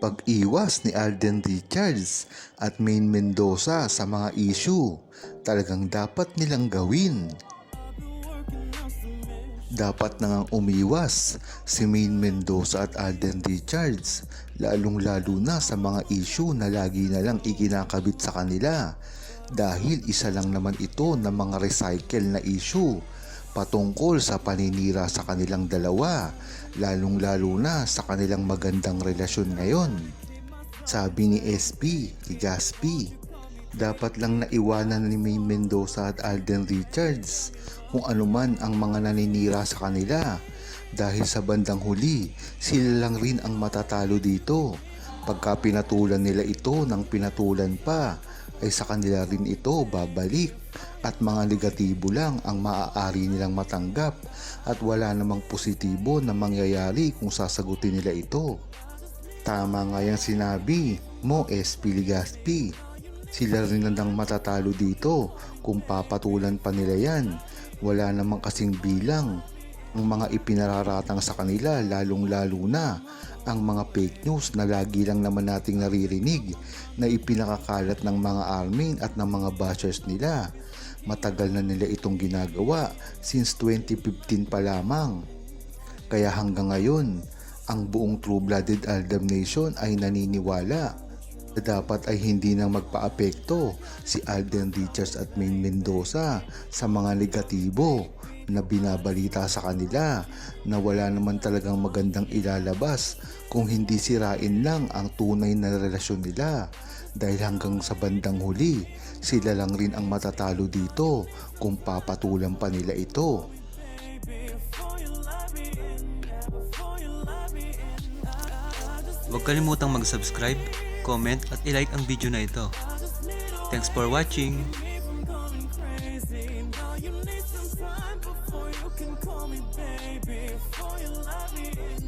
Pag-iwas ni Alden Richards at Maine Mendoza sa mga issue, talagang dapat nilang gawin. Dapat na ngang umiwas si Maine Mendoza at Alden Richards, lalong-lalo na sa mga issue na lagi na lang ikinakabit sa kanila dahil isa lang naman ito ng mga recycle na issue patungkol sa paninira sa kanilang dalawa, lalong-lalo na sa kanilang magandang relasyon ngayon. Sabi ni SP, Gaspi, dapat lang naiwanan ni May Mendoza at Alden Richards kung anuman ang mga naninira sa kanila dahil sa bandang huli sila lang rin ang matatalo dito. Pagka pinatulan nila ito ng pinatulan pa ay sa kanila rin ito babalik at mga negatibo lang ang maaari nilang matanggap at wala namang positibo na mangyayari kung sasagutin nila ito. Tama nga yung sinabi mo SP Ligaspi. Sila rin ang matatalo dito kung papatulan pa nila yan. Wala namang kasing bilang ang mga ipinararatang sa kanila lalong lalo na ang mga fake news na lagi lang naman nating naririnig na ipinakakalat ng mga armin at ng mga bashers nila. Matagal na nila itong ginagawa since 2015 pa lamang. Kaya hanggang ngayon, ang buong True-Blooded Aldam Nation ay naniniwala na dapat ay hindi nang magpaapekto si Alden Richards at Maine Mendoza sa mga negatibo na binabalita sa kanila na wala naman talagang magandang ilalabas kung hindi sirain lang ang tunay na relasyon nila dahil hanggang sa bandang huli sila lang rin ang matatalo dito kung papatulan pa nila ito. Huwag kalimutang mag-subscribe, comment at ilike ang video na ito. Thanks for watching! Call me baby. Before you let me in,